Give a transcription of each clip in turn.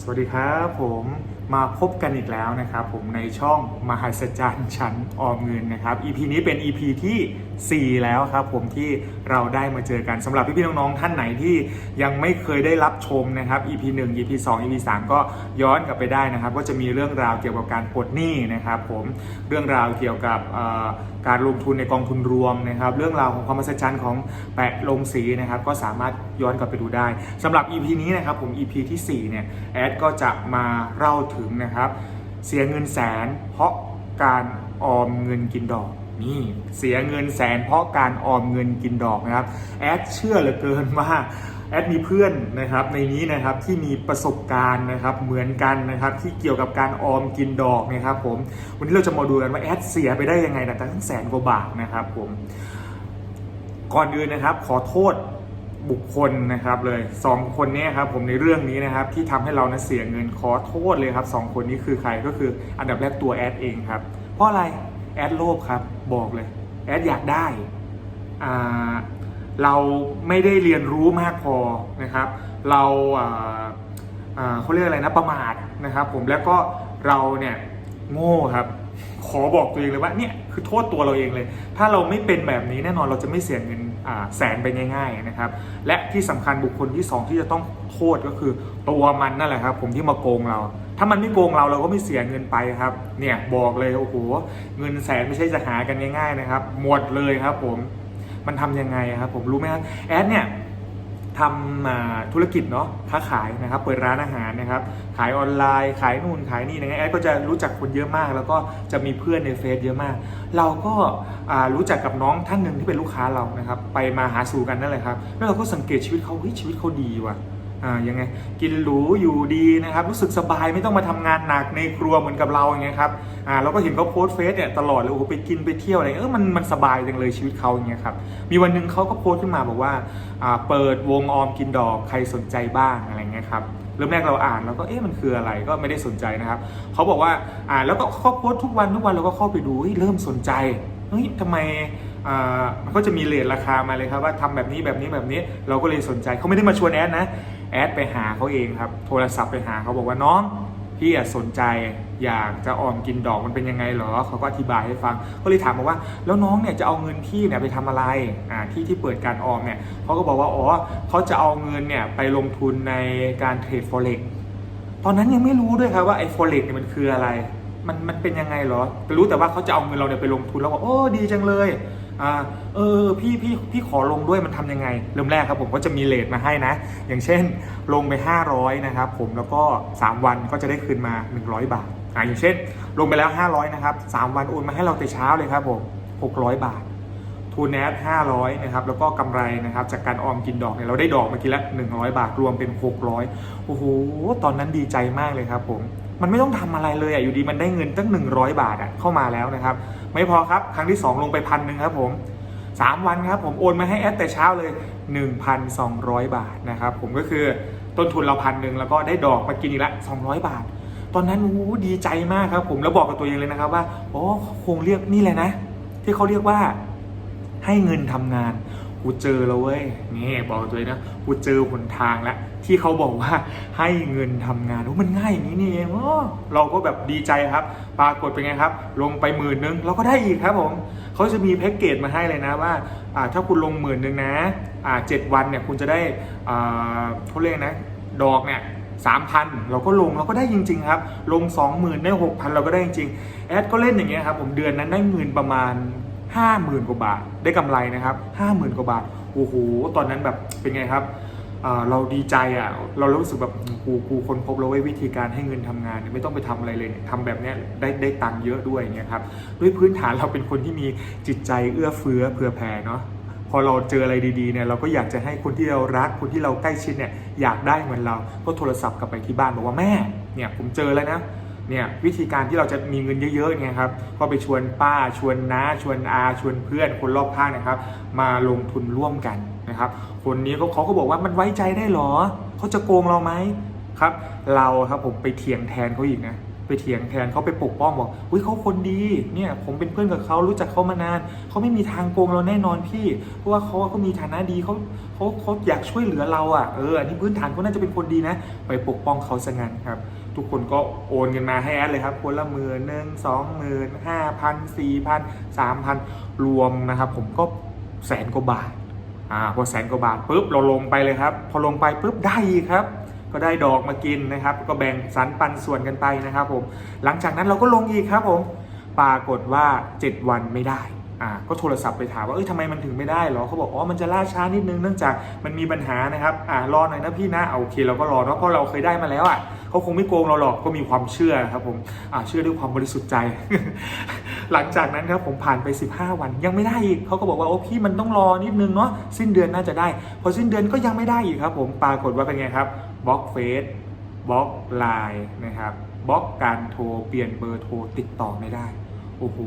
สวัสดีครับผม มาพบกันอีกแล้วนะครับผมในช่องมหัศจรรย์ชั้นออมเงินนะครับ EP นี้เป็น EP ทีสี่ 4 แล้วครับผมที่เราได้มาเจอกันสำหรับพี่ๆน้องๆท่านไหนที่ยังไม่เคยได้รับชมนะครับ EP 1 EP 2 EP 3 ก็ย้อนกลับไปได้นะครับ ก็จะมีเรื่องราวเกี่ยวกับการปลดหนี้นะครับผมเรื่องราวเกี่ยวกับการลงทุนในกองทุนรวมนะครับ เรื่องราวของความมหัศจรรย์ของแปะลงสีนะครับ ก็สามารถย้อนกลับไปดูได้สำหรับ EP นี้นะครับผม EP ที่4เนี่ยแอดก็จะมาเล่าถึงนะครับ เสียเงินแสนเพราะการออมเงินกินดอกนี่เสียเงินแสนเพราะการออมเงินกินดอกนะครับแอดเชื่อเหลือเกินว่าแอดมีเพื่อนนะครับในนี้นะครับที่มีประสบการณ์นะครับเหมือนกันนะครับที่เกี่ยวกับการออมกินดอกนะครับผมวันนี้เราจะมาดูกันว่าแอดเสียไปได้ยังไงนะตั้งแสนกว่าบาทนะครับผมก่อนอื่นนะครับขอโทษ บุคคลนะครับเลยสองคนนี้ครับผมในเรื่องนี้นะครับที่ทำให้เรานะเสียเงินขอโทษเลยครับสองคนนี้คือใครก็คืออันดับแรกตัวแอดเองครับ เพราะอะไรแอดโลภครับบอกเลยแอดอยากได้เราไม่ได้เรียนรู้มากพอนะครับ เราอ่าอ่าเขาเรียกอะไรนะประมาทนะครับผมแล้วก็เราเนี่ยโง่ครับขอบอกตัวเองเลยว่าเนี่ยคือโทษตัวเราเองเลย ถ้าเราไม่เป็นแบบนี้แน่นอนเราจะไม่เสียเงิน แสนไปง่ายๆนะครับ และที่สำคัญบุคคลที่สองที่จะต้องโทษก็คือตัวมันนั่นแหละครับผมที่มาโกงเรา ถ้ามันไม่โกงเราเราก็ไม่เสียเงินไปครับ เนี่ยบอกเลยโอ้โหเงินแสนไม่ใช่จะหากันง่ายๆนะครับ หมดเลยครับผมมันทำยังไงครับผมรู้ไหมครับแอดเนี่ย ทำอ่าธุรกิจเนาะค้าขายนะครับเปิดร้านอาหารนะครับขายออนไลน์ ขายนู่นขายนี่นะแอดก็จะรู้จักคนเยอะมาก แล้วก็จะมีเพื่อนในเฟซเยอะมาก เราก็รู้จักกับน้องท่านหนึ่งที่เป็นลูกค้าเรานะครับไปมาหาสู่กันนั่นแหละครับแล้วเราก็สังเกตชีวิตเขาเฮ้ยชีวิตเขาดีว่ะ อ่ายังไงกินหรูอยู่ดีนะครับรู้สึกสบายไม่ต้องมาทำงานหนักในครัวเหมือนกับเราอย่างเงี้ยครับอ่าเราก็เห็นเขาโพสเฟซเนี่ยตลอดเลยโอ้โหไปกินไปเที่ยวอะไรเออมันมันสบายจังเลยชีวิตเขาอย่างเงี้ยครับมีวันหนึ่งเขาก็โพสขึ้นมาบอกว่าอ่าเปิดวงออมกินดอกใครสนใจบ้างอะไรเงี้ยครับเริ่มแรกเราอ่านแล้วก็เอ๊ะมันคืออะไรก็ไม่ได้สนใจนะครับเขาบอกว่าอ่านแล้วก็เขาโพสทุกวันทุกวันเราก็เข้าไปดูเฮ้ยเริ่มสนใจเฮ้ยทำไมอ่ามันก็จะมีเลทราคามาเลยครับว่าทำแบบนี้แบบนี้แบบนี้เราก็เลยสนใจเขาไม่ได้มาชวนแอดนะ แอดไปหาเขาเองครับ โทรศัพท์ไปหาเขาบอกว่าน้องพี่สนใจอยากจะออมกินดอกมันเป็นยังไงเหรอเขาก็อธิบายให้ฟังก็เลยถามมาว่า แล้วน้องเนี่ยจะเอาเงินพี่เนี่ยไปทำอะไรอ่าที่ที่เปิดการออมเนี่ยเขาก็บอกว่าอ๋อเขาจะเอาเงินเนี่ยไปลงทุนในการเทรด forex ตอนนั้นยังไม่รู้ด้วยครับว่าไอ้ forex เนี่ยมันคืออะไร มันมันเป็นยังไงเหรอรู้แต่ว่าเขาจะเอาเงินเราเนี่ยไปลงทุนแล้วบอกโอ้ดีจังเลย อ่าเออพี่พี่พี่ขอลงด้วยมันทำยังไง เริ่มแรกครับผมก็จะมีเลทมาให้นะ อย่างเช่นลงไป 500นะครับผมแล้วก็ 3 วันก็จะได้คืนมา 100 บาทอ่าอย่างเช่น ลงไปแล้ว 500นะครับ3วันโอนมาให้เราแต่เช้าเลยครับผม600 บาททูนแอด500นะครับแล้วก็กำไรนะครับจากการออมกินดอกเนี่ยเราได้ดอกเมื่อกี้ละ100 บาทรวมเป็น 600โอ้โหตอนนั้นดีใจมากเลยครับผมมันไม่ต้องทำอะไรเลยอะอยู่ดีมันได้เงินตั้ง 100 บาทอะเข้ามาแล้วนะครับ ไม่พอครับ ครั้งที่ 2 ลงไปพันหนึ่งครับผม 3 วันครับผมโอนมาให้แอดแต่เช้าเลย 1,200 บาทนะครับผมก็คือต้นทุนเราพันหนึ่งแล้วก็ได้ดอกมากินอีกละ 200 บาท ตอนนั้นโอ้ดีใจมากครับผมแล้วบอกกับตัวเองเลยนะครับว่าโอ้คงเรียกนี่แหละนะ ที่เขาเรียกว่าให้เงินทำงาน กูเจอแล้วเว้ยนี่บอกตัวเองนะกูเจอหนทางแล้วที่เขาบอกว่าให้เงินทำงานโอ้มันง่ายอย่างนี้นี่เองอเราก็แบบดีใจครับ ปรากฏเป็นไงครับ ลงไปหมื่นนึงเราก็ได้อีกครับผมเขาจะมีแพ็กเกจมาให้เลยนะว่าถ้าคุณลงหมื่นนึงนะเจ็ดวันเนี่ยคุณจะได้เขาเรียกนะ ดอกเนี่ยสามพันเราก็ลงเราก็ได้จริง ๆ ครับ ลงสองหมื่นได้หกพันเราก็ได้จริงๆแอดก็เล่นอย่างเงี้ยครับผมเดือนนั้นได้เงินประมาณ ห้าหมื่นกว่าบาท ได้กำไรนะครับห้าหมื่นกว่าบาทโอ้โหตอนนั้นแบบเป็นไงครับเราดีใจอะเรารู้สึกแบบกูกูคนพบแล้วเว้วิธีการให้เงินทำงานเนี่ยไม่ต้องไปทำอะไรเลยเนี่ยทำแบบนี้ได้ได้ตังค์เยอะด้วยเงี้ยครับด้วยพื้นฐานเราเป็นคนที่มีจิตใจเอื้อเฟื้อเผื่อแผ่เนาะพอเราเจออะไรดีๆเนี่ยเราก็อยากจะให้คนที่เรารักคนที่เราใกล้ชิดเนี่ยอยากได้เหมือนเราก็โทรศัพท์กลับไปที่บ้านบอกว่าแม่เนี่ยผมเจอแล้วนะ เนี่ยวิธีการที่เราจะมีเงินเยอะๆเนี่ยครับก็ไปชวนป้าชวนน้าชวนอาชวนเพื่อนคนรอบข้างนะครับ มาลงทุนร่วมกันนะครับ คนนี้เขาเขาก็บอกว่ามันไว้ใจได้หรอเขาจะโกงเราไหมครับ เราครับผมไปเถียงแทนเขาอีกนะไปเถียงแทนเขาไปปกป้องบอกอุ้ยเขาคนดีเนี่ยผมเป็นเพื่อนกับเขารู้จักเขามานานเขาไม่มีทางโกงเราแน่นอนพี่ เพราะว่าเขาก็มีฐานะดีเขาเขาเขาอยากช่วยเหลือเราอะเอออันนี้พื้นฐานเขาน่าจะเป็นคนดีนะ ไปปกป้องเขาซะงั้นครับ ทุกคนก็โอนเงินมาให้แอดเลยครับคนละหมื่นหนึ่งสองหมื่นห้าพันสี่พันสามพันรวมนะครับ ผมก็แสนกว่าบาทอ่าพอแสนกว่าบาทปุ๊บเราลงไปเลยครับ พอลงไปปุ๊บได้ครับ ก็ได้ดอกมากินนะครับ ก็แบ่งสรรปันส่วนกันไปนะครับ ผม หลังจากนั้นเราก็ลงอีกครับ ผมปรากฏว่า 7 วันไม่ได้ อ่าก็โทรศัพท์ไปถามว่าเอ้ยทำไมมันถึงไม่ได้เหรอเขาบอกอ๋อมันจะล่าช้านิดนึงเนื่องจากมันมีปัญหานะครับอ่ารอหน่อยนะพี่นะเอาโอเคเราก็รอเนาะเพราะเราเคยได้มาแล้วอะเขาคงไม่โกงเราหรอกก็มีความเชื่อครับผมอ่าเชื่อด้วยความบริสุทธิ์ใจ หลังจากนั้นครับผมผ่านไป 15 วันยังไม่ได้อีกเขาก็บอกว่าโอ้พี่มันต้องรอนิดนึงเนาะสิ้นเดือนน่าจะได้ พอสิ้นเดือนก็ยังไม่ได้อีกครับ ผมปรากฏว่าเป็นไงครับบล็อกเฟซบล็อกไลน์นะครับบล็อกการโทรเปลี่ยนเบอร์โทรติดต่อไม่ได้ โอ้โห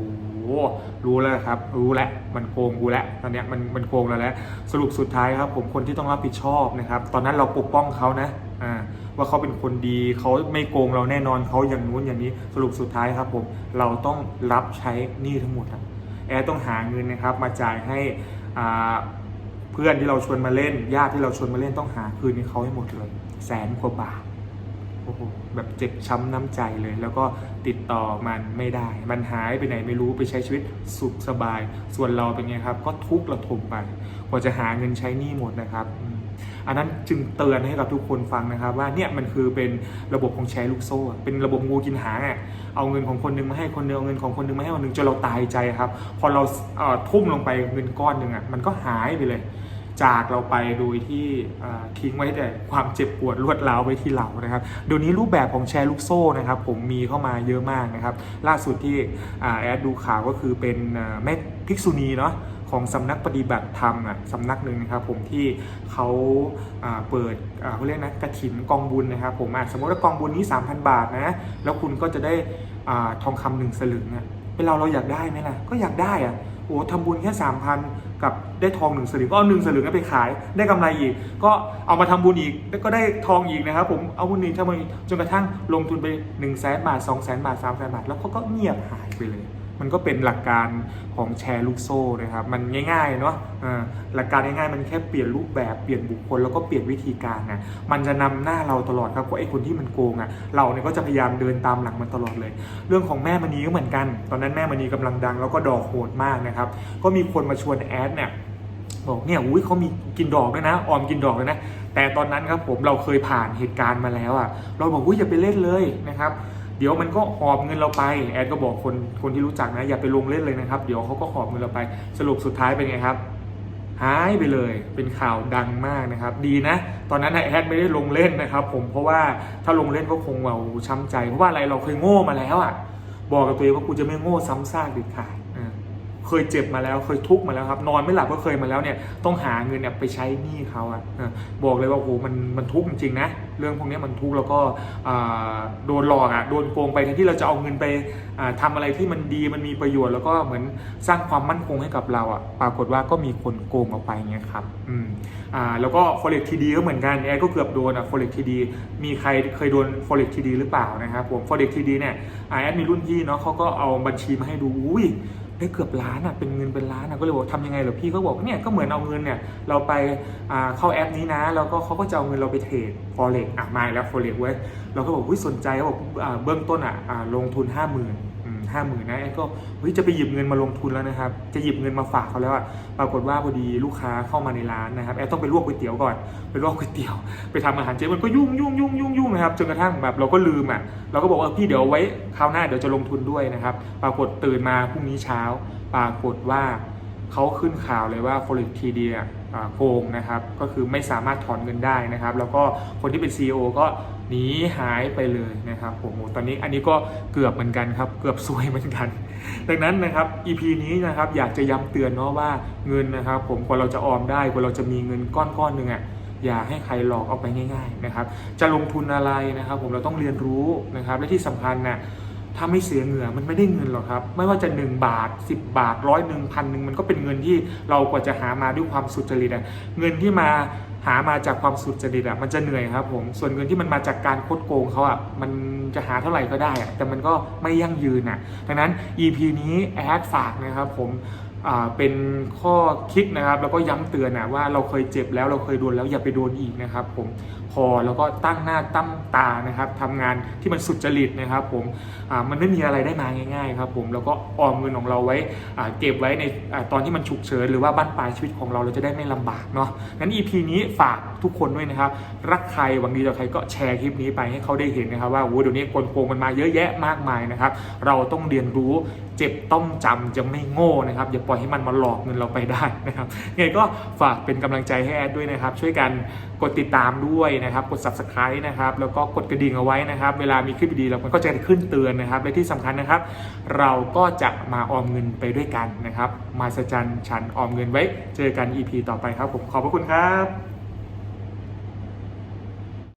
รู้แล้วครับ รู้แล้วมันโกงกูแล้วตอนเนี้ยมันมันโกงเราแล้ว สรุปสุดท้ายครับ ผมคนที่ต้องรับผิดชอบนะครับ ตอนนั้นเราปกป้องเขานะอ่าว่าเขาเป็นคนดีเขาไม่โกงเราแน่นอนเขาอย่างนู้นอย่างนี้สรุปสุดท้ายครับผมเราต้องรับใช้หนี้ทั้งหมดครับแอร์ต้องหาเงินนะครับ มาจ่ายให้อ่าเพื่อนที่เราชวนมาเล่นญาติที่เราชวนมาเล่นต้องหาคืนให้เขาให้หมดเลย แสนกว่าบาท โอ้โหแบบเจ็บช้ำน้ำใจเลย แล้วก็ติดต่อมันไม่ได้ มันหายไปไหนไม่รู้ไปใช้ชีวิตสุขสบาย ส่วนเราเป็นไงครับ ก็ทุกข์ระทมไปกว่าจะหาเงินใช้หนี้หมดนะครับอันนั้นจึงเตือนให้กับทุกคนฟังนะครับ ว่าเนี่ยมันคือเป็นระบบของแชร์ลูกโซ่ เป็นระบบงูกินหางอะเอาเงินของคนหนึงมาให้คนหนึงเอาเงินของคนหนึงมาให้คนหนึงจนเราตายใจครับ พอเราทุ่มลงไปเงินก้อนหนึ่งอะมันก็หายไปเลย จากเราไปโดยที่ทิ้งไว้แต่ความเจ็บปวดรวดร้าวไว้ที่เรานะครับเดี๋ยวนี้รูปแบบของแชร์ลูกโซ่นะครับผมมีเข้ามาเยอะมากนะครับ ล่าสุดที่แอดดูข่าวก็คือเป็นแม่ภิกษุณีเนาะของสำนักปฏิบัติธรรมอะสำนักหนึ่งนะครับผมที่เขาเปิดเขาเรียกนะกระถินกองบุญนะครับผมสมมติว่ากองบุญนี้ 3,000 บาทนะ แล้วคุณก็จะได้อทองคำหนึ่งสลึงอะเป็นเราเราอยากได้ไหมล่ะก็อยากได้อะ โอ้ทำบุญแค่สามพันกับได้ทองหนึ่งสลึงก็เอาหนึ่งสลึงนั้นไปขายได้กำไรอีก ก็เอามาทำบุญอีกแล้วก็ได้ทองอีกนะครับ ผมเอาบุญนี้ทำบุญจนกระทั่งลงทุนไป1นึ่งแสนบาทสองแสนบาทสามแสนบาท แล้วเขาก็เงียบหายไปเลย มันก็เป็นหลักการของแชร์ลูกโซ่นะครับ มันง่ายๆเนาะอ่าหลักการง่ายๆมันแค่เปลี่ยนรูปแบบเปลี่ยนบุคคลแล้วก็เปลี่ยนวิธีการนะมันจะนำหน้าเราตลอดครับเพราะไอ้คนที่มันโกงอะเราเนี่ยก็จะพยายามเดินตามหลังมันตลอดเลย เรื่องของแม่มณีก็เหมือนกัน ตอนนั้นแม่มณีกำลังดังแล้วก็ดอกโหดมากนะครับก็มีคนมาชวนแอดเนี่ยบอกเนี่ยอุ้ยเขามีกินดอกด้วยนะ ออมกินดอกเลยนะ แต่ตอนนั้นครับผมเราเคยผ่านเหตุการณ์มาแล้วอะ เราบอกอุ้ยอย่าไปเล่นเลยนะครับ เดี๋ยวมันก็หอบเงินเราไป แอดก็บอกคนคนที่รู้จักนะ อย่าไปลงเล่นเลยนะครับ เดี๋ยวเขาก็หอบเงินเราไป สรุปสุดท้ายเป็นไงครับ หายไปเลย เป็นข่าวดังมากนะครับ ดีนะ ตอนนั้นน่ะแอดไม่ได้ลงเล่นนะครับ ผม เพราะว่าถ้าลงเล่นก็คงเราช้ำใจ เพราะว่าอะไร เราเคยโง่มาแล้วอะ บอกกับตัวเองว่ากูจะไม่โง่ซ้ำซากเด็ดขาดอ่าเคยเจ็บมาแล้วเคยทุกข์มาแล้วครับ นอนไม่หลับก็เคยมาแล้วเนี่ยต้องหาเงินเนี่ยไปใช้หนี้เขาอะอ่าบอกเลยว่าโอ้โหมันมันทุกข์จริงนะ เรื่องพวกนี้มันทุกข์แล้วก็โดนหลอกอะโดนโกงไปแทนที่เราจะเอาเงินไปอ่าทำอะไรที่มันดีมันมีประโยชน์แล้วก็เหมือนสร้างความมั่นคงให้กับเราอะปรากฏว่าก็มีคนโกงเอาไปเงี้ยครับอืมอ่าแล้วก็ forex TD ก็เหมือนกันแอดก็เกือบโดนอะ forex TD มีใครเคยโดน forex TD หรือเปล่านะครับผม forex TD เนี่ยแอดมีรุ่นพี่เนาะเขาก็เอาบัญชีมาให้ดูอุ้ย ได้เกือบล้านอะเป็นเงินเป็นล้านอะก็เลยบอกทำยังไงเหรอพี่เขาบอกเนี่ยก็เหมือนเอาเงินเนี่ยเราไปเข้าแอปนี้นะ แล้วก็เขาก็จะเอาเงินเราไปเทรดฟอเร็กอะมาแล้วฟอเร็กเว้ยเราก็บอกวิสนใจเขาบอกเบื้องต้นอะลงทุน 5 0,000ื่น ห้าหมื่นนะแอดก็เฮ้ยจะไปหยิบเงินมาลงทุนแล้วนะครับ จะหยิบเงินมาฝากเขาแล้วอะปรากฏว่าพอดีลูกค้าเข้ามาในร้านนะครับแอดต้องไปลวกก๋วยเตี๋ยวก่อนไปลวกก๋วยเตี๋ยว ไปทำอาหารเจมันก็ยุ่งยุ่งยุ่งยุ่งยุ่งนะครับจนกระทั่งแบบเราก็ลืมอะเราก็บอกว่าพี่เดี๋ยวไว้คราวหน้าเดี๋ยวจะลงทุนด้วยนะครับ ปรากฏตื่นมาพรุ่งนี้เช้า ปรากฏว่าเขาขึ้นข่าวเลยว่า forex TD อะอ่าโกงนะครับ ก็คือไม่สามารถถอนเงินได้นะครับ แล้วก็คนที่เป็น CEO ก็ หนีหายไปเลยนะครับผมโอ้ตอนนี้อันนี้ก็เกือบเหมือนกันครับ เกือบซวยเหมือนกัน ดังนั้นนะครับ EP นี้นะครับอยากจะย้ำเตือนเนาะว่าเงินนะครับ ผมกว่าเราจะออมได้กว่าเราจะมีเงินก้อนก้อนๆหนึ่งอะอย่าให้ใครหลอกเอาไปง่ายๆนะครับ จะลงทุนอะไรนะครับ ผมเราต้องเรียนรู้นะครับ และที่สำคัญน่ะถ้าไม่เสียเหงื่อมันไม่ได้เงินหรอกครับ ไม่ว่าจะ 1 บาท 10 บาทร้อยหนึ่งพันหนึ่งมันก็เป็นเงินที่เรากว่าจะหามาด้วยความสุจริตอะเงินที่มา หามาจากความสุจริตอะมันจะเหนื่อยครับผมส่วนเงินที่มันมาจากการคดโกงเขาอะมันจะหาเท่าไหร่ก็ได้อะแต่มันก็ไม่ยั่งยืนอะดังนั้น EP นี้แอดฝากนะครับผมอ่าเป็นข้อคิดนะครับ แล้วก็ย้ำเตือนนะว่าเราเคยเจ็บแล้วเราเคยโดนแล้วอย่าไปโดนอีกนะครับผม พอแล้วก็ตั้งหน้าตั้งตานะครับทำงานที่มันสุจริตนะครับ ผมอ่ามันไม่มีอะไรได้มาง่าย ๆ ครับผมแล้วก็ออมเงินของเราไว้เก็บไว้ในอตอนที่มันฉุกเฉินหรือว่าบ้านปลายชีวิตของเราเราจะได้ไม่ลำบากเนาะงั้น EP นี้ฝากทุกคนด้วยนะครับ รักใครหวังดีต่อใครก็แชร์คลิปนี้ไปให้เขาได้เห็นนะครับว่าโอ้เดี๋ยวนี้กลโกงมันมาเยอะแยะมากมายนะครับ เราต้องเรียนรู้เจ็บต้องจำจะไม่โง่นะครับอย่าปล่อยให้มันมาหลอกเงินเราไปได้นะครับไงก็ฝากเป็นกำลังใจให้แอดด้วยนะครับ ช่วยกันกดติดตามด้วยนะครับ กด subscribe นะครับ แล้วก็กดกระดิ่งเอาไว้นะครับ เวลามีคลิปดีๆเราก็จะขึ้นเตือนนะครับ และที่สำคัญนะครับ เราก็จะมาออมเงินไปด้วยกันนะครับ มาสจันฉันออมเงินไว้ เจอกัน EP ต่อไปครับผม ขอบพระคุณครับ